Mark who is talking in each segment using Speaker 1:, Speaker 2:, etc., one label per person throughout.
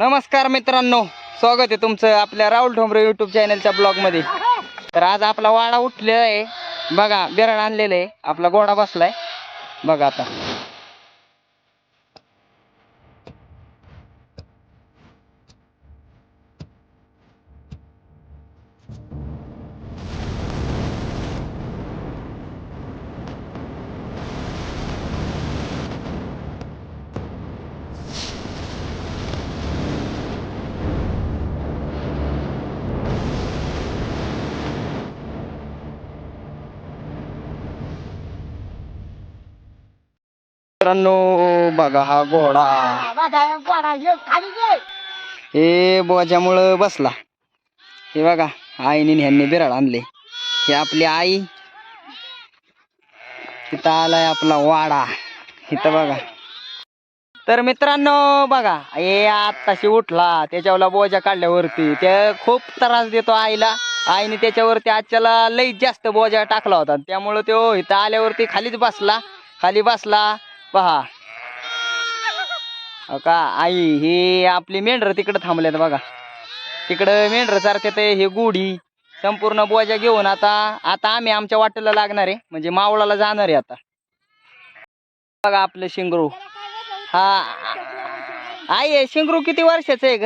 Speaker 1: नमस्कार मित्रांनो स्वागत आहे तुमचं आपल्या राहुल ठोंबरे युट्यूब चॅनलच्या ब्लॉगमध्ये तर आज आपला वाडा उठलेला आहे. बघा बिराड आणलेलं आहे. आपला गोडा बसलाय. बघा आता. मित्रांनो बघा हा घोडा. हे बोजामुळं बसला. हे बघा आईने ह्यांनी बिराड आणले. हे आपली आई. इथं आलाय आपला वाडा. इथं बघा. तर मित्रांनो बघा हे आत्ताशी उठला. त्याच्यावरला बोजा काढल्यावरती. त्या खूप त्रास देतो आईला. आईने त्याच्यावरती आजच्याला लई जास्त बोजा टाकला होता. त्यामुळं तो इथं आल्यावरती खालीच बसला. खाली बसला. पहा. का आई हे आपली मेंढरं तिकडं थांबल्यात बघा. तिकडं मेंढरं चारतात हे गुढी संपूर्ण बोजा घेऊन आता आता आम्ही आमच्या वाटेला लागणार आहे. म्हणजे मावळाला जाणार आहे आता. बघा आपलं शिंगरू. हा. आई शिंगरू किती वर्षाचं आहे ग?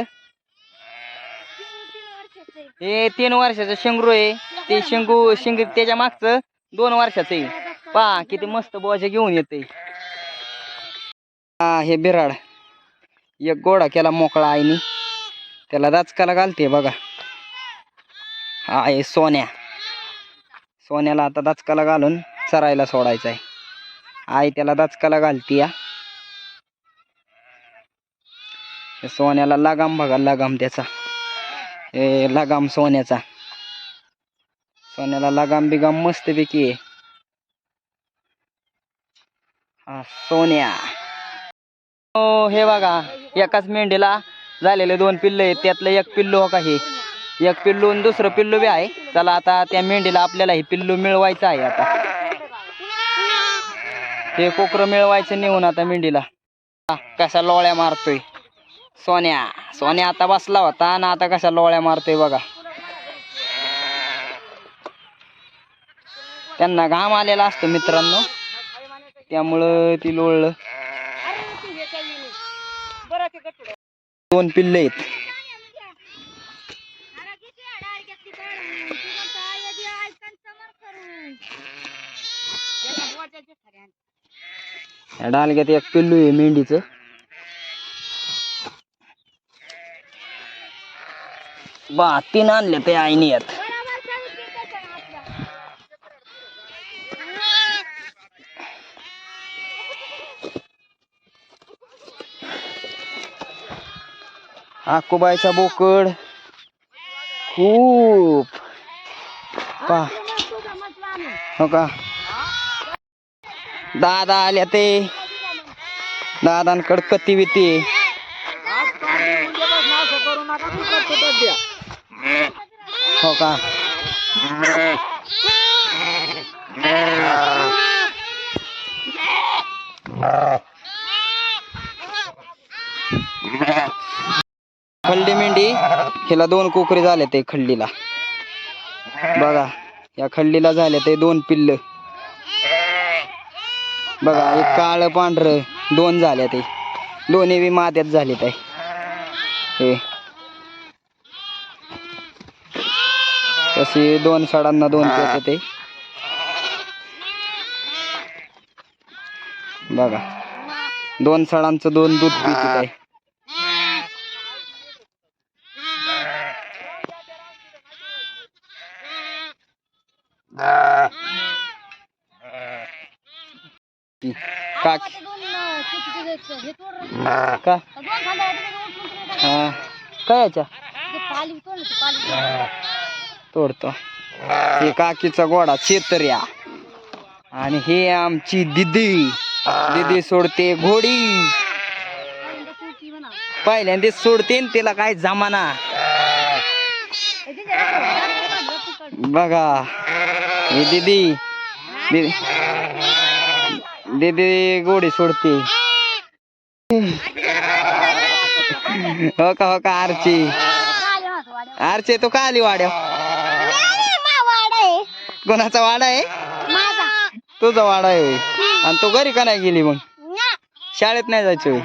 Speaker 1: हे तीन वर्षाचं शिंगरू आहे. ते शिंगू शिंग त्याच्या मागचं दोन वर्षाचं आहे. पहा किती मस्त बोजा घेऊन येते हा हे बिराड. एक गोडा केला मोकळा आईनी. त्याला दाचकाला घालते बघा. हा आहे सोन्या. सोन्याला आता दाचकाला घालून चरायला सोडायचं आहे. आई त्याला दाचकाला घालती या सोन्याला लगाम बघा लगाम त्याचा. हे लगाम सोन्याचा. सोन्याला लगाम बिगाम मस्तपैकी पैकी हा सोन्या. हो हे बघा एकाच मेंढीला झालेले दोन पिल्लू आहेत. त्यातलं एक पिल्लू हो का हे? एक पिल्लू आणि दुसरं पिल्लू बी आहे. चला आता त्या मेंढीला आपल्याला हे पिल्लू मिळवायचं आहे आता. हे कोकरं मिळवायचं नेऊन आता मेंढीला. कशा लोळ्या मारतोय? सोन्या सोन्या आता बसला होता आणि आता कशा लोळ्या मारतोय बघा. त्यांना घाम आलेला असतो मित्रांनो. त्यामुळं ती लोळलं. दोन पिल्ले आहेत. या डालग्यात एक पिल्लू आहे मेंढीचं. बा तीन आणले ते आईने यात. आकोबायचा बोकड. खूप. पा. हो का? दादा आल्या ते. दादांकड कती विती. हो का? खल्ली मेंढी हिला दोन कोकरे झाले ते खल्लीला बघा या खल्लीला झाले ते दोन पिल्ल. बघा एक काळ पांढर दोन झाले ते. दोन्ही बी मात्यात झाले ते हे. तशी दोन साडांना दोन पेट ते. बघा दोन साडांचं दोन दूध पित आहे का? का हा. काय याच्या? तोडतो. हे काकीचा गोडा चेतर्या. आणि हे आमची दिदी. दिदी सोडते घोडी. पहिल्यांदा सोडते न तिला काय जमाना. बघा. हे दिदी. दिदी गोडी सोडते. हो का हो का आरची? आरचे तो का आली वाड्या कोणाचा वाडा आहे? तुझा वाडा आहे. आणि तू घरी का नाही गेली मग? शाळेत नाही जायचं.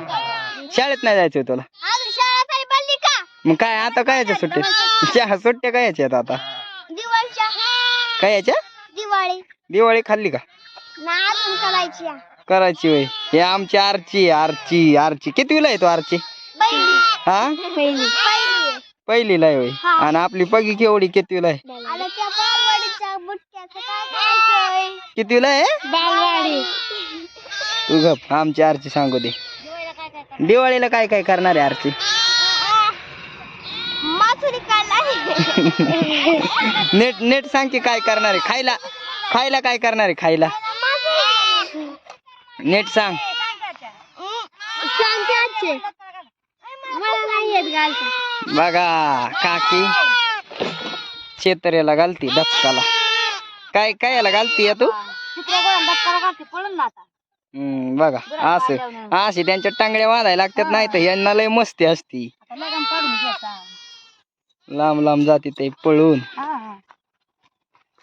Speaker 1: शाळेत नाही जायचं तुला? मग काय आता काय याच्या सुट्ट्या सुट्ट्या काय याच्यात आता? काय याच्या
Speaker 2: दिवाळी.
Speaker 1: दिवाळी खाल्ली का?
Speaker 2: करायची.
Speaker 1: करायची होय. हे आमची आरची आरची आरची. कितवीला आहे तो आरची?
Speaker 2: पहिली.
Speaker 1: हा?
Speaker 2: पहिली.
Speaker 1: पहिलीला आहे होय. आणि आपली पगी केवढी कितवीला आहे? कितवीला आहे? तू गप आमची आरची सांगू दे.
Speaker 2: दिवाळीला काय काय
Speaker 1: करणार आहे आरची? नेट नेट सांग की काय करणार आहे. खायला खायला काय करणार आहे खायला? नेट सांग. बघा काकी. शेतऱ्याला घालती दचकाला काय काय याला घालती या तू? हम्म बघा असं अशी त्यांच्या टांगड्या बांधायला लागतात नाही तर यांना लय मस्ती असती. लांब लांब जाते ते पळून.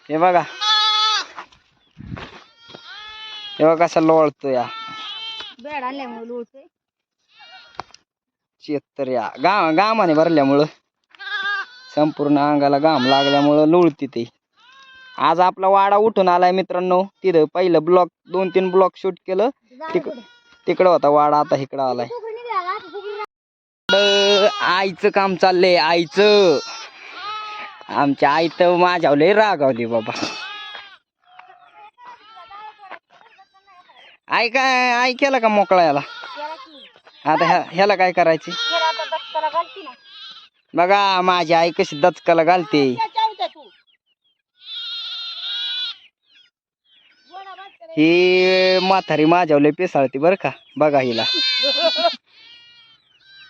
Speaker 1: हे बघा. हे बघा कसा लोळतो या
Speaker 2: बेड आणल्यामुळे लोळतोय.
Speaker 1: शेतऱ्या गा गामाने भरल्यामुळं संपूर्ण अंगाला घाम लागल्यामुळं लुळती ते. आज आपला वाडा उठून आलाय मित्रांनो. तिथं पहिलं ब्लॉक दोन तीन ब्लॉक शूट केलं. तिक तिकडं होता वाडा आता इकडं आलाय. इकडं आईचं काम चाललंय आईचं. आमच्या आई तर माझ्या लय रागावली बाबा. आई काय आई केला का मोकळा याला आता ह्या ह्याला काय करायची? बघा माझी आई कशी दचकाला घालते. ही म्हातारी माझ्या लय पेसाळती बर का बघा हिला.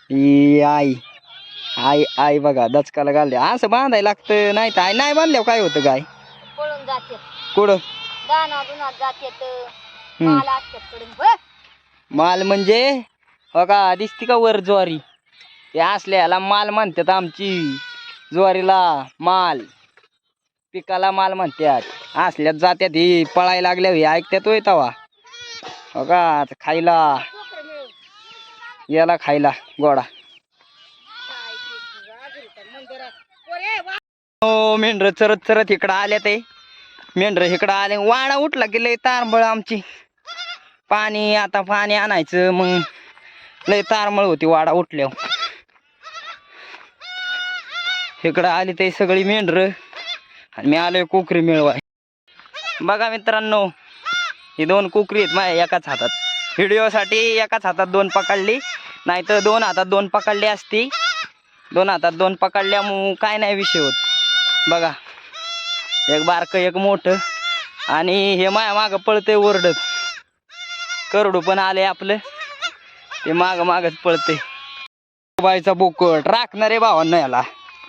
Speaker 1: ही आई आई आई बघा दचकाला घालते. असं बांधायला लागतं नाही तर आई नाही बांधल्यावर काय होतं गाय? कुठं? हम्म.
Speaker 2: मला
Speaker 1: म्हणजे हो का दिसती का वर ज्वारी? ते असल्याला माल म्हणतात आमची. ज्वारीला माल. पिकाला माल म्हणतात. असल्यात जात्यात ही पळायला लागल्या ही ऐकत्यात होय तवा. हो का आता खायला. याला खायला गोडा. हो मेंढर चरत चरत इकडं आल्या ते मेंढर इकडं आले. वाडा उठला की लय तारंबळ आमची. पाणी आता पाणी आणायचं मग लय तारमळ होती वाडा उठल्यावर. इकडं आली ते सगळी मेंढर आणि मी आलोय कोकरी मिळवाय. बघा मित्रांनो ही दोन कोकरी आहेत माझ्या एकाच हातात. व्हिडिओसाठी एकाच हातात दोन पकडली नाही तर दोन हातात दोन पकडली असती. दोन हातात दोन पकडल्या मग काय नाही विषय होत. बघा एक बारकं एक मोठं आणि हे माया मागं पळतंय ओरडत. करडू पण आले आपलं. ते माग मागच पळते बाईचा बोकड राखणार आहे भावांना याला.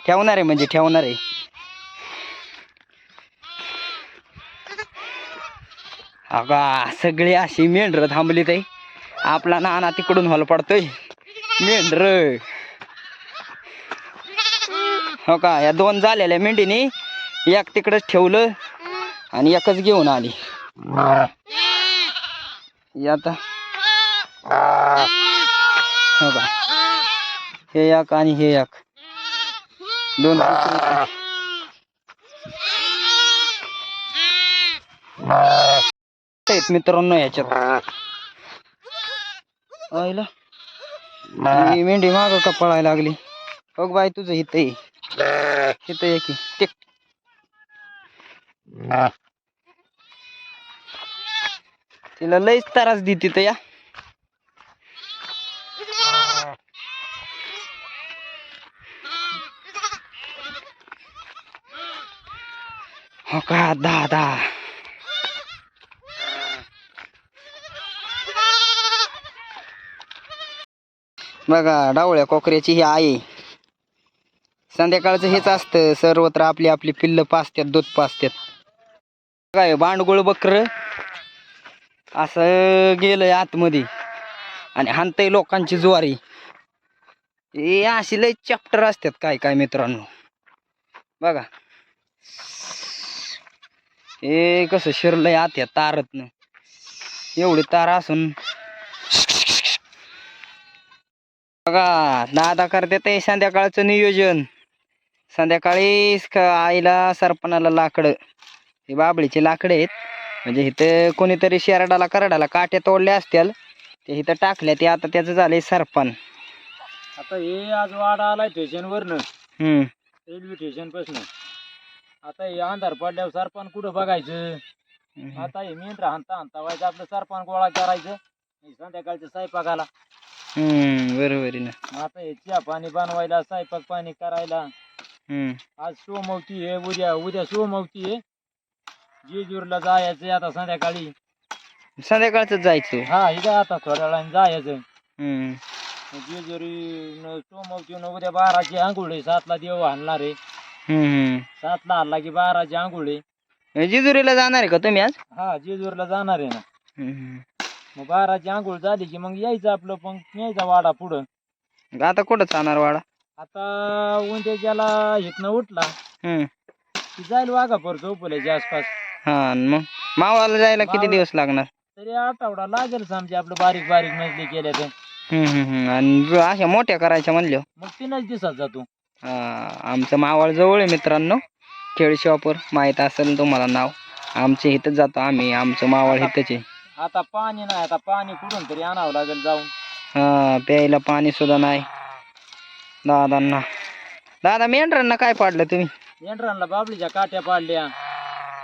Speaker 1: ठेवणार आहे म्हणजे ठेवणार. आहे अगा सगळी अशी मेंढर थांबली ते आपला नाना तिकडून हॉल पडतोय. मेंढर. हो का? या दोन झालेल्या मेंढीनी एक तिकडच ठेवलं आणि एकच घेऊन आली. आता हो का हे एक आणि हे एक. दोन मित्रांनो याच्यात. आईला मेंढी माग का पळायला लागली? बघ बाई तुझं इथं ये की. टिक. तिला लईच त्रास देते तर या. हो का दादा? बघा डावळ्या कोकऱ्याची ही आई. संध्याकाळचं हेच असतं सर्वत्र आपली आपली पिल्ल पाचत्यात दूध पाचत्यात काय बांडगुळ बकर. असं गेलंय आतमध्ये. आणि हानतय लोकांची ज्वारी. हे अशी लय चॅप्टर असतात काय काय मित्रांनो. बघा. हे कसं शिरलंय आत या तारतनं. एवढी तार असून. बघा दादा करते ते संध्याकाळचं नियोजन. संध्याकाळी आईला सरपणाला लाकडं. हे बाबळीचे लाकडे आहेत. म्हणजे इथं कोणीतरी शेरडाला करडाला काट्या तोडल्या असतील ते इथं टाकल्या ते आता त्याचं झालंय सरपण.
Speaker 3: आता हे आज वाडा आलाय स्टेशन वरनं.
Speaker 1: हम्म.
Speaker 3: रेल्वे स्टेशन पासन. आता हे अंधार पडल्यावर सरपण कुठं बघायचं? आता हे मेंढर हाणता हाणता व्हायचं आपलं सरपण गोळा करायचं हे संध्याकाळच्या स्वयंपाकाला.
Speaker 1: हम्म बरोबर आहे ना.
Speaker 3: मग आता हे चहा पाणी बनवायला स्वयंपाक पाणी करायला.
Speaker 1: हम्म.
Speaker 3: आज सोमवती आहे उद्या उद्या सोमवती आहे. जेजूरला जायचं आता संध्याकाळी.
Speaker 1: संध्याकाळचं जायचं
Speaker 3: हा इथं आता थोड्या वेळाने जायचं
Speaker 1: हम्म
Speaker 3: जेजुरी सोमवती उद्या बाराची आंघोळ आहे सातला देव आणणार आहे.
Speaker 1: हम्म
Speaker 3: सातला आणला की बाराची आंघोळ आहे.
Speaker 1: जेजुरीला जाणार आहे का तुम्ही आज?
Speaker 3: हा जेजूरला जाणार आहे ना.
Speaker 1: हम्म.
Speaker 3: मग बाराची आंघोळ झाली की मग यायचं आपलं पण न्यायचा वाडा पुढं.
Speaker 1: आता कुठं जाणार वाडा?
Speaker 3: आता उंट्याच्याला इथनं उठला
Speaker 1: हम्म.
Speaker 3: की जाईल वाघापूर चौपल्याच्या आसपास.
Speaker 1: हा मग? मावळाला जायला किती
Speaker 3: मावळ-
Speaker 1: दिवस लागणार?
Speaker 3: तरी आठवडा लागेल समजे आपलं बारीक बारीक मजली केल्या तर.
Speaker 1: हम्म हम्म हम्म. आणि ज- अशा मोठ्या करायच्या म्हणल्या
Speaker 3: मग तीनच दिवसात जातो.
Speaker 1: हा आमचं मावळ जवळ आहे मित्रांनो. केळशॉपर माहीत असेल तुम्हाला नाव. आमच्या इथंच जातो आम्ही. आमचं मावळ इथंच आहे.
Speaker 3: आता पाणी नाही आता पाणी कुठून तरी आणावं लागेल जाऊन.
Speaker 1: हा प्यायला पाणी सुद्धा नाही. दादांना. दादा मेंढरांना काय पाडलं तुम्ही?
Speaker 3: मेंढरांना बाबलीच्या काट्या पाडल्या.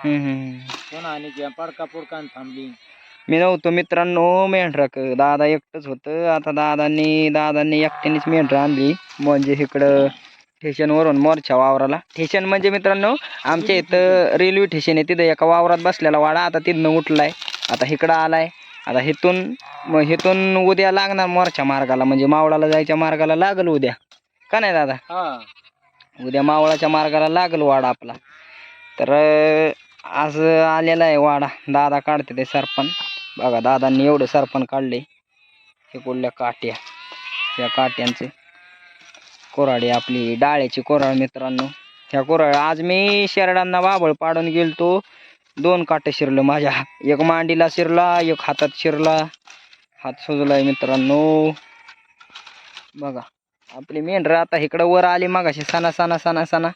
Speaker 3: पुन्हा आणि त्या पडका पुडकान थांबली.
Speaker 1: मी नव्हतो मित्रांनो मेंढराक दादा एकटंच होतं. आता दादांनी दादांनी एकट्यानेच मेंढरं आणली. म्हणजे इकडं स्टेशनवरून मोरच्या वावराला. स्टेशन म्हणजे मित्रांनो आमच्या इथं रेल्वे स्टेशन आहे. तिथं एका वावरात बसलेला वाडा आता तिथनं उठलाय. आता इकडं आलाय. आता इथून मग इथून उद्या लागणार मोरच्या मार्गाला. म्हणजे मावळाला जायच्या मार्गाला लागल उद्या. का नाही दादा?
Speaker 3: हा.
Speaker 1: उद्या मावळाच्या मार्गाला लागल वाडा आपला. तर आज आलेला आहे वाडा. दादा काढते ते सरपण. बघा दादांनी एवढं सरपण काढले हे कुठल्या काट्या? या काट्यांचे. कोराडी आपली डाळ्याची कोराळ मित्रांनो. ह्या कोराळ आज मी शेरडांना बाबळ पाडून गेलतो. दोन काटे शिरलं माझ्या. एक मांडीला शिरला एक हातात शिरला. हात सुजलाय मित्रांनो. बघा आपली मेंढरं आता इकडं वर आली. मागाशी सणा सणा सणा सणा.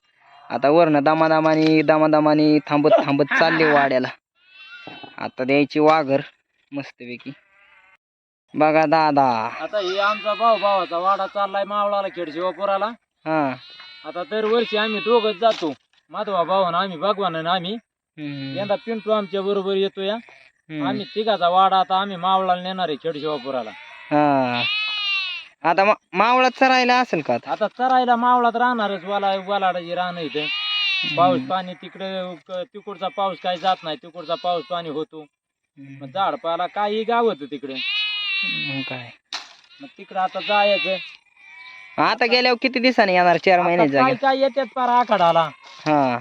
Speaker 1: आता वरनं दमादमानी दमादमानी थांबत थांबत चालली वाड्याला. आता द्यायची वाघर मस्तपैकी. बघा दादा.
Speaker 3: आता हे आमचा भाऊ भावाचा वाडा चाललाय मावळाला खेडशिवापुराला
Speaker 1: हा.
Speaker 3: आता दरवर्षी आम्ही दोघच जातो. माधवा भाऊ आम्ही भगवान आणि आम्ही.
Speaker 1: हम्म.
Speaker 3: यंदा पिंटू आमच्या बरोबर येतो या
Speaker 1: हम्म.
Speaker 3: आम्ही तिघाचा वाडा आता आम्ही मावळाला नेणार आहे खेडशिवापुराला
Speaker 1: हा. आता मा- मावळात चरायला असेल का आता?
Speaker 3: आता चरायला मावळात राहणारच वाला वालाडाची राहणं इथे. पाऊस पाणी तिकडे क- तिकडचा पाऊस काही जात नाही तिकडचा पाऊस पाणी होतो. मग झाडपाला काही गावत तिकडे.
Speaker 1: मग काय?
Speaker 3: मग तिकडे आता जायचं.
Speaker 1: आता गेल्यावर किती दिवसांनी येणार? चार
Speaker 3: आता
Speaker 1: महिन्यात
Speaker 3: काय
Speaker 1: जागे.
Speaker 3: काय येतात पार आखाडाला?
Speaker 1: हा.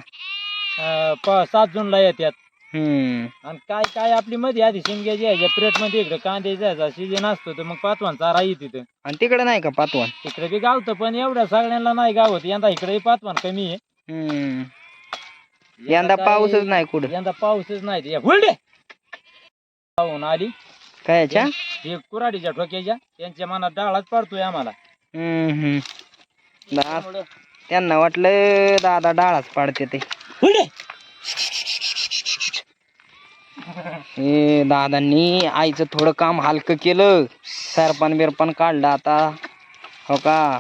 Speaker 3: अं, प- सात जूनला येतात.
Speaker 1: हम्म.
Speaker 3: आणि काय काय आपली मध्ये आधी शिमग्याची यायच्या प्लेटमध्ये इकडे कांदे जायचा सीजन असतो तर मग पाचवान चारा येते तिथं.
Speaker 1: आणि तिकडे नाही का पातवण
Speaker 3: तिकडे बी गावतं पण एवढ्या सगळ्यांना नाही गावत. यंदा इकडे पाचवान कमी आहे.
Speaker 1: हम्म. यंदा
Speaker 3: काय-
Speaker 1: पाऊसच नाही कुठं.
Speaker 3: यंदा पाऊसच नाही. ते हुलडे! पाहून आली.
Speaker 1: कायच्या?
Speaker 3: हे कुराडीच्या ठोक्याच्या. त्यांच्या मनात डाळाच पडतोय आम्हाला.
Speaker 1: हम्म हम्म. दा-
Speaker 3: त्यामुळे-
Speaker 1: त्यांना वाटलं दादा डाळाच पाडते ते. हे दादांनी आईचं थोडं काम हलकं केलं. सरपण बिरपण काढलं आता. हो का?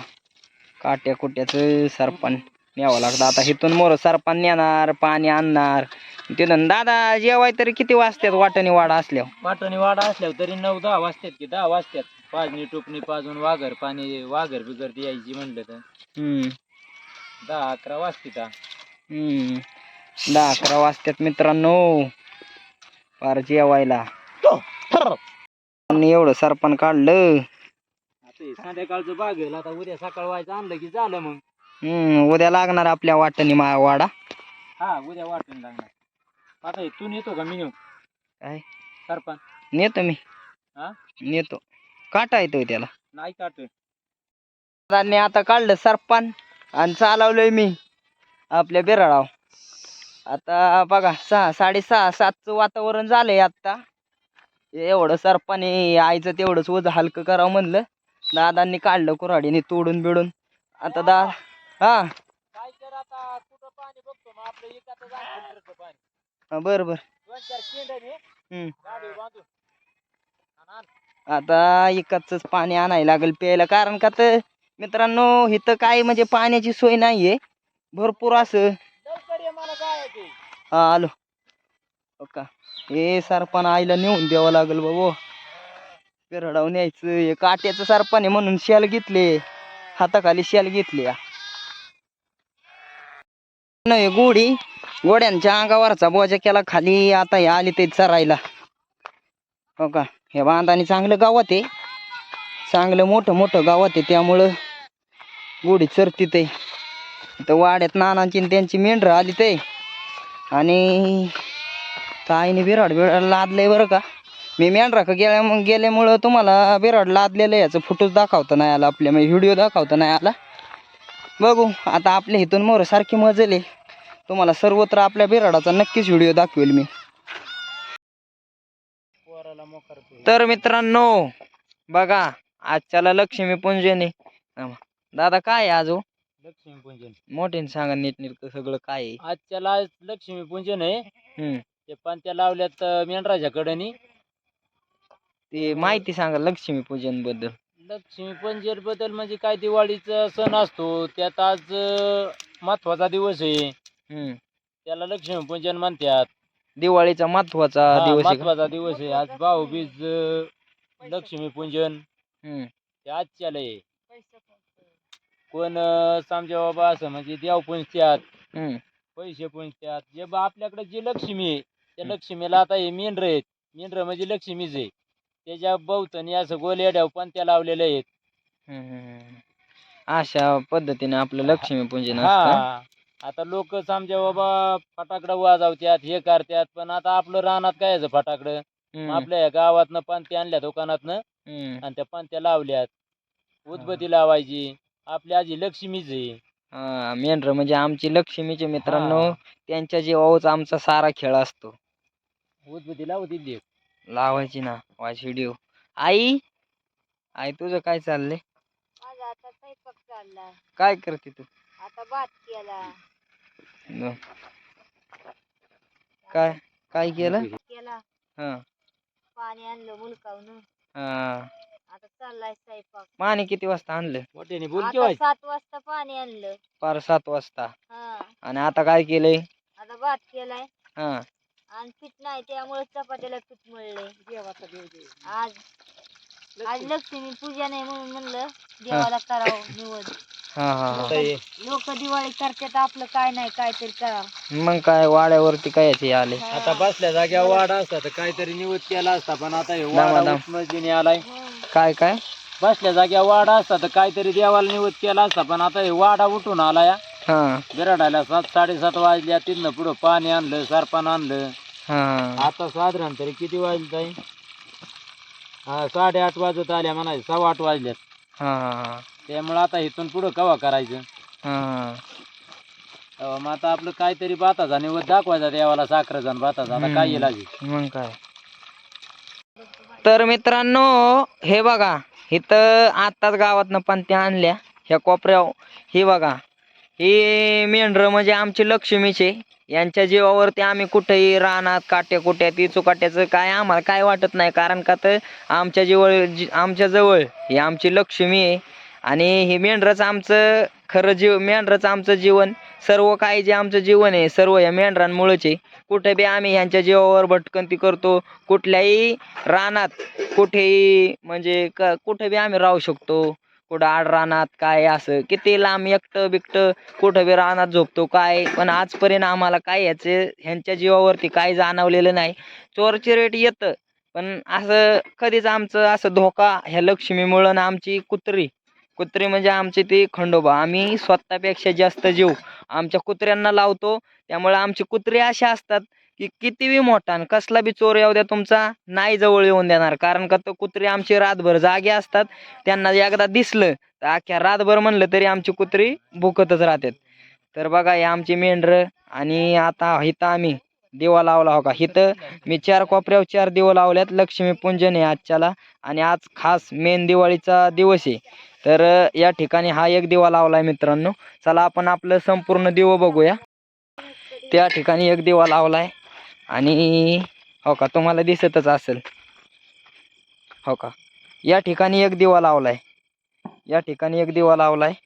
Speaker 1: काट्या कुट्याचं सरपण न्यावं लागतं. आता इथून मोर सरपण नेणार पाणी आणणार. तिथून दादा जेवाय तरी किती वाजतात? वाटणी वाडा असल्यावर
Speaker 3: पाटणी वाडा असल्यावर तरी नऊ दहा वाजतात की दहा वाजतात. पाजणी टोपणी पाजून वाघर पाणी वाघर बिगर ती यायची म्हणलं तर.
Speaker 1: हम्म.
Speaker 3: दहा अकरा वाजते का
Speaker 1: हम्म. दहा अकरा वाजतात मित्रांनो. फार जेवायला. आणि एवढं सरपण काढलं.
Speaker 3: आता संध्याकाळचं बागेल आता उद्या सकाळ व्हायचं आणलं की झालं मग.
Speaker 1: हम्म उद्या लागणार आपल्या वाटणी मा वाडा.
Speaker 3: हा उद्या वाटून लागणार. आता इथून येतो का मी
Speaker 1: काय?
Speaker 3: सरपंच
Speaker 1: नेतो मी.
Speaker 3: हा?
Speaker 1: नेतो. काटा येतो त्याला.
Speaker 3: नाही काट
Speaker 1: दादांनी आता काढलं सरपान आणि चालवलंय मी आपल्या बिराळाव आता बघा सहा साडेसहा सातचं वातावरण झालंय आता एवढं सरपाने आईचं तेवढंच वज हलकं करावं म्हणलं. दादांनी काढलं कुऱ्हाडीने तोडून बिडून. आता दा हा.
Speaker 3: काय कर आता? कुठं पाणी बघतो मग आपलं एकाचं जाईल फिल्टरचं पाणी.
Speaker 1: हा, बरं बरं.
Speaker 3: दोन चार किंडाने
Speaker 1: हम्म.
Speaker 3: गाडी बांधून. आणि आण.
Speaker 1: आता एकाच पाणी आणायला लागेल प्यायला. कारण का तर मित्रांनो इथं काय म्हणजे पाण्याची सोय नाहीये. भरपूर असं हा आलो. हो का? हे सरपण आईला नेऊन द्यावं लागेल बाबा. पेरडावून न्यायचं हे काट्याचं सरपण आहे म्हणून शेल घेतले. हाताखाली शेल घेतली. नाही गोडी गोड्यांच्या अंगावरचा बोजा केला खाली. आता हे आली ते चरायला. हो का? हे बांधाने चांगलं गावात आहे. चांगलं मोठं मोठं गावात आहे त्यामुळं गोडी चरती ते. तर वाड्यात नानांची त्यांची मेंढरं आली ते. आणि ताईने बिराड बिराड लादलंय बरं का. मी मेंढरा का गेल्या गेल्यामुळं तुम्हाला बिराड लादलेलं आहे. याचं फोटोज दाखवता नाही आला आपल्या म्हणजे व्हिडिओ दाखवता नाही आला. बघू आता आपल्या इथून मोर सारखी मजले तुम्हाला सर्वत्र आपल्या बिराडाचा नक्कीच व्हिडिओ दाखवेल मी. तर मित्रांनो बघा आजच्याला लक्ष्मी पुंजेने दादा काय आहे
Speaker 3: लक्ष्मीपूजन.
Speaker 1: मोठ्याने सांगा नीट नीट सगळं काय आहे.
Speaker 3: आजच्याला लक्ष्मीपूजन आहे.
Speaker 1: हम्म.
Speaker 3: ते पंत्या लावल्यात मेंढराच्या कडनी.
Speaker 1: ते माहिती सांगा लक्ष्मी
Speaker 3: पूजनबद्दल. लक्ष्मीपूजनबद्दल म्हणजे काय दिवाळीचा सण असतो त्यात आज अं, महत्त्वाचा दिवस आहे.
Speaker 1: हम्म.
Speaker 3: त्याला लक्ष्मीपूजन म्हणतात.
Speaker 1: दिवाळीचा महत्त्वाचा
Speaker 3: हा,
Speaker 1: दिवस आहे का?
Speaker 3: महत्त्वाचा दिवस आहे. आज भाऊबीज अं, लक्ष्मीपूजन.
Speaker 1: हम्म.
Speaker 3: ते आजच्याला आहे. अं, समजा बाबा असं म्हणजे देव पुंजत्यात
Speaker 1: हम्म.
Speaker 3: पैसे पुंजत्यात जे बा आपल्याकडे जी लक्ष्मी आहे त्या लक्ष्मीला आता हे मेंढर आहेत. मेंढर म्हणजे लक्ष्मीच आहे. त्याच्या भोवतणी असं गोलेड्याव पण त्या लावलेले आहेत.
Speaker 1: हम्म. अशा पद्धतीने आपलं लक्ष्मी पूजन असतं.
Speaker 3: हा आता लोक समजा बाबा फटाकडं वाजवत्यात हे करतात पण आता आपलं रानात काय याचं फटाकडं?
Speaker 1: हम्म.
Speaker 3: आपल्या या गावातनं पंत्या आणल्या दुकानातनं
Speaker 1: हम्म.
Speaker 3: आणि त्या पंत्या लावल्यात. उदबत्ती लावायची. आपली आजी लक्ष्मीच आहे.
Speaker 1: हा मेंढर म्हणजे आमची लक्ष्मीचे मित्रांनो
Speaker 3: हा.
Speaker 1: त्यांच्या जीवावरच आमचा सारा खेळ असतो.
Speaker 3: उदबत्ती लावती दे
Speaker 1: लावायची ना वाच व्हिडिओ आई आई तुझं काय चाललंय?
Speaker 2: माझा आता स्वयंपाक चालला
Speaker 1: काय करते तू?
Speaker 2: आता भात केला.
Speaker 1: न. काय काय केलं?
Speaker 2: केला.
Speaker 1: हा.
Speaker 2: पाणी आणलं मुलकावून.
Speaker 1: हा.
Speaker 2: आता चाललाय स्वयंपाक.
Speaker 1: पाणी किती वाजता आणलं?
Speaker 3: मोठ्याने बोल
Speaker 2: आता
Speaker 3: केव्हा
Speaker 2: सात वाजता पाणी आणलं.
Speaker 1: पार सात वाजता.
Speaker 2: हा.
Speaker 1: आणि आता काय केलंय?
Speaker 2: आता भात केलाय.
Speaker 1: हा.
Speaker 2: आणि पीठ नाही त्यामुळे चपात्याला पीठ मळलंय. आज आज लक्ष्मी पूजा नाही म्हणून म्हणलं देवाला करावं निवड.
Speaker 1: हा हा हा.
Speaker 2: लोक दिवाळी करतात आपलं काय नाही काहीतरी करावं
Speaker 1: मग काय वाड्यावरती काय याचे आले?
Speaker 3: आता बसल्या जाग्यावर वाडा असता तर काहीतरी निवड केला असता पण आता हे
Speaker 1: दामा
Speaker 3: वाडा
Speaker 1: दाम.
Speaker 3: आलाय.
Speaker 1: काय काय?
Speaker 3: बसल्या जाग्यावर वाडा असता तर काहीतरी देवाला निवड केला असता पण आता हे वाडा उठून आलाय
Speaker 1: हा.
Speaker 3: बिराडायला सात साडेसात वाजल्या तिथनं पुढं पाणी आणलं सरपान आणलं.
Speaker 1: हा.
Speaker 3: आता साधारण तरी किती वाजले ताई? हा साडेआठ वाजत आल्या म्हणायचं सव्वा आठ वाजल्यात.
Speaker 1: हा.
Speaker 3: त्यामुळे आता इथून पुढं कवा करायचं?
Speaker 1: हा.
Speaker 3: तेव्हा मग आता आपलं काहीतरी भाताचा निवड दाखवायचा देवाला साखरेचा आणि भाताचा. आता काय येईल
Speaker 1: मग काय? तर मित्रांनो हे बघा इथं आत्ताच गावातनं पंत्या आणल्या ह्या कोपऱ्याव. हे बघा ही मेंढरं म्हणजे आमची लक्ष्मीचे यांच्या जीवावरती आम्ही कुठेही रानात काट्या कुट्यात चुकाट्याचं काय आम्हाला काय वाटत नाही. कारण का तर आमच्या जीवळ जी आमच्या जवळ ही आमची लक्ष्मी आहे. आणि हे मेंढरच आमचं खरं जीव मेंढराचं आमचं जीवन सर्व काही जे आमचं जीवन आहे सर्व या मेंढरांमुळेच आहे. कुठे बी आम्ही ह्यांच्या जीवावर भटकंती करतो कुठल्याही रानात कुठेही म्हणजे क कुठे बी आम्ही राहू शकतो. कुठं आड रानात काय असं किती लांब एकटं बिकटं कुठं बी रानात झोपतो काय पण आजपर्यंत आम्हाला काय ह्याचे ह्यांच्या जीवावरती काय जाणवलेलं नाही. चोरची रेट येतं पण असं कधीच आमचं असं धोका ह्या लक्ष्मीमुळं ना आमची कुत्री कुत्रे म्हणजे आमचे ते खंडोबा. आम्ही स्वतःपेक्षा जास्त जीव आमच्या कुत्र्यांना लावतो. त्यामुळे आमची कुत्रे असे असतात की कितीबी मोठा आणि कसला बी चोर येऊ द्या तुमचा नाही जवळ येऊन देणार. कारण का तो कुत्रे आमची रातभर जागे असतात. त्यांना एकदा दिसलं तर अख्ख्या रातभर म्हणलं तरी आमची कुत्री भुकतच राहतात तर बघा हे आमची मेंढरं आणि आता इथं आम्ही दिवा लावला हो का इथं मी चार कोपऱ्यावर चार दिवं लावल्यात. लक्ष्मीपूजन आहे आजच्याला. आणि आज खास मेन दिवाळीचा दिवस आहे. तर या ठिकाणी हा एक दिवा लावला आहे मित्रांनो. चला आपण आपलं संपूर्ण दिवं बघूया. त्या ठिकाणी एक दिवा लावला आहे आणि हो का तुम्हाला दिसतच असेल. हो का. या ठिकाणी एक दिवा लावला आहे या ठिकाणी एक दिवा लावला आहे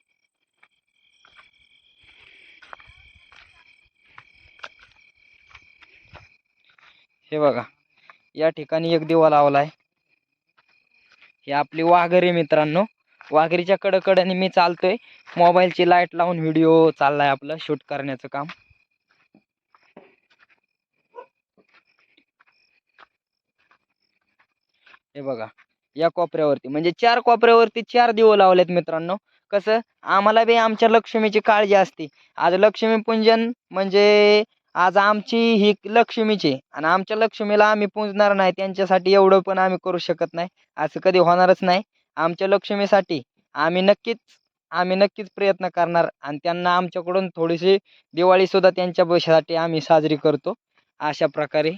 Speaker 1: हे बघा. या ठिकाणी एक दिवा लावला आहे ही आपली वाघरी मित्रांनो. वाघरीच्या कडकडने मी चालतोय. मोबाईलची लाइट लावून व्हिडिओ चाललाय आपलं शूट करण्याचं काम. हे बघा या कोपऱ्यावरती म्हणजे चार कोपऱ्यावरती चार दिवो लावलेत मित्रांनो. कसं आम्हाला बी आमच्या लक्ष्मीची काळजी असते. आज लक्ष्मीपूजन म्हणजे आज आमची ही लक्ष्मीची. आणि आमच्या लक्ष्मीला आम्ही पूजणार नाही त्यांच्यासाठी एवढं पण आम्ही करू शकत नाही. असं कधी होणारच नाही. आमच्या लक्ष्मीसाठी आम्ही नक्कीच आम्ही नक्कीच प्रयत्न करणार आणि त्यांना आमच्याकडून थोडीशी दिवाळीसुद्धा त्यांच्या भविष्यासाठी आम्ही साजरी करतो. अशा प्रकारे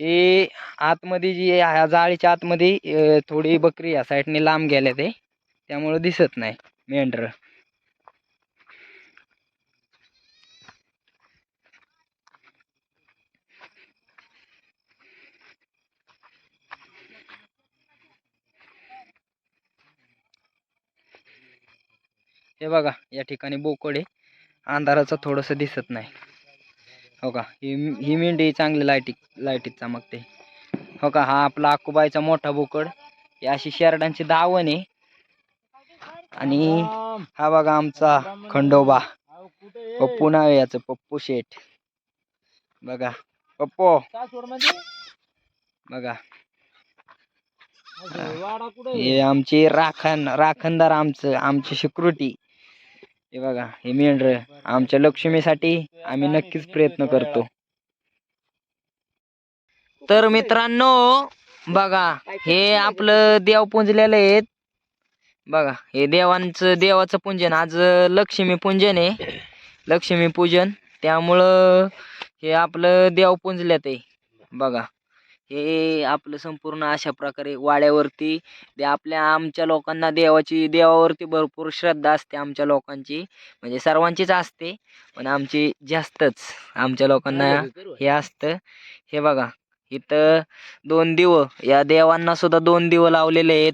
Speaker 1: हे आतमध्ये जी आहे ह्या जाळीच्या आतमध्ये थोडी बकरी या साईडने लांब गेल्या ते. त्यामुळं दिसत नाही मेंढर. हे बघा या ठिकाणी बोकड आहे. अंधाराचं थोडंसं दिसत नाही. हो का? ही ही मेंढी चांगली लाईटी लाईटीत चमकते. हो का? हा आपला आकुबाईचा मोठा बोकड. ही अशी शेरडांची दावण आहे. आणि हा बघा आमचा खंडोबा. पप्पू नाव याचं पप्पू शेठ. बघा. पप्पू. बघा. हे आमची राखण राखणदार आमचं आमची सिक्युरिटी हे बघा हे मेंढर आमच्या लक्ष्मीसाठी आम्ही नक्कीच प्रयत्न करतो. तर मित्रांनो बघा हे आपलं देव पुंजलेलं आहे. बघा हे देवांचं देवाचं पूजन आज लक्ष्मी पूजन आहे. लक्ष्मी पूजन त्यामुळं हे आपलं देव पुंजल्यात आहे. बघा हे आपलं संपूर्ण अशा प्रकारे वाड्यावरती ते आपल्या आमच्या लोकांना देवाची देवावरती भरपूर श्रद्धा असते आमच्या लोकांची. म्हणजे सर्वांचीच असते पण आमची जास्तच. आमच्या लोकांना हे असतं. हे बघा इथं दोन दिवं या देवांना सुद्धा दोन दिवं लावलेले आहेत.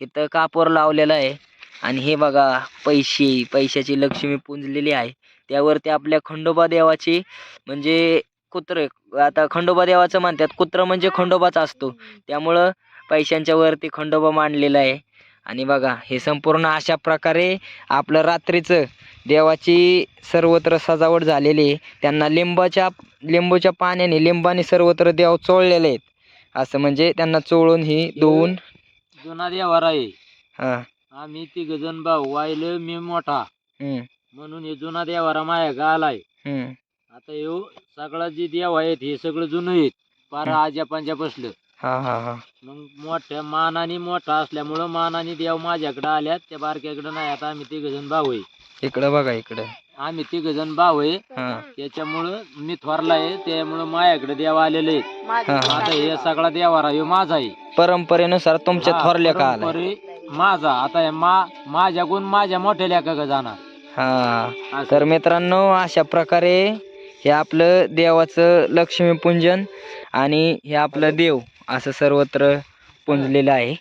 Speaker 1: इथं कापूर लावलेलं आहे. आणि हे बघा पैसे पैशाची लक्ष्मी पुंजलेली आहे. त्यावरती आपल्या खंडोबा देवाची म्हणजे कुत्रे आता खंडोबा देवाचं म्हणतात कुत्रं म्हणजे खंडोबाच असतो. त्यामुळं पैशांच्या वरती खंडोबा मांडलेला आहे. आणि बघा हे संपूर्ण अशा प्रकारे आपलं रात्रीचं देवाची सर्वत्र सजावट झालेली आहे. त्यांना लिंबाच्या लिंबूच्या पाण्याने लिंबाने सर्वत्र देव चोळलेले आहेत. असं म्हणजे त्यांना चोळून ही धुवून
Speaker 3: जुना देवार आहे.
Speaker 1: हां.
Speaker 3: आम्ही तिघ जण भाऊ वाहिलं मी मोठा. म्हणून हे जुना देवारा माया गालाय. आता ह्यो सगळं जे देव आहेत हे सगळं जुनं आहेत. पार
Speaker 1: हं.
Speaker 3: आज्या पंजा बसलं.
Speaker 1: हा हा हा.
Speaker 3: मग मोठ्या मानाने मोठा असल्यामुळं मानाने देव माझ्याकडे आल्यात. त्या बारक्याकडे नाही आता आम्ही तिघ जण भाऊ आहे.
Speaker 1: इकडं बघा इकडं.
Speaker 3: आम्ही तिघ जण भाऊ आहे.
Speaker 1: हा.
Speaker 3: त्याच्यामुळं मी थोरला आहे त्यामुळं माझ्याकडे देव आलेले आहेत.
Speaker 1: हा हा.
Speaker 3: आता हे सगळा देवारा ह्यो माझा आहे.
Speaker 1: परंपरेनुसार तुमच्या
Speaker 3: हा,
Speaker 1: थोरल्या का
Speaker 3: परंपरे माझा. आता हे मा माझ्या गुण माझ्या मोठ्या लेखा जाणार.
Speaker 1: हा. तर मित्रांनो अशा प्रकारे हे आपलं देवाचं लक्ष्मीपूजन आणि हे आपलं देव असं सर्वत्र पुंजलेलं आहे.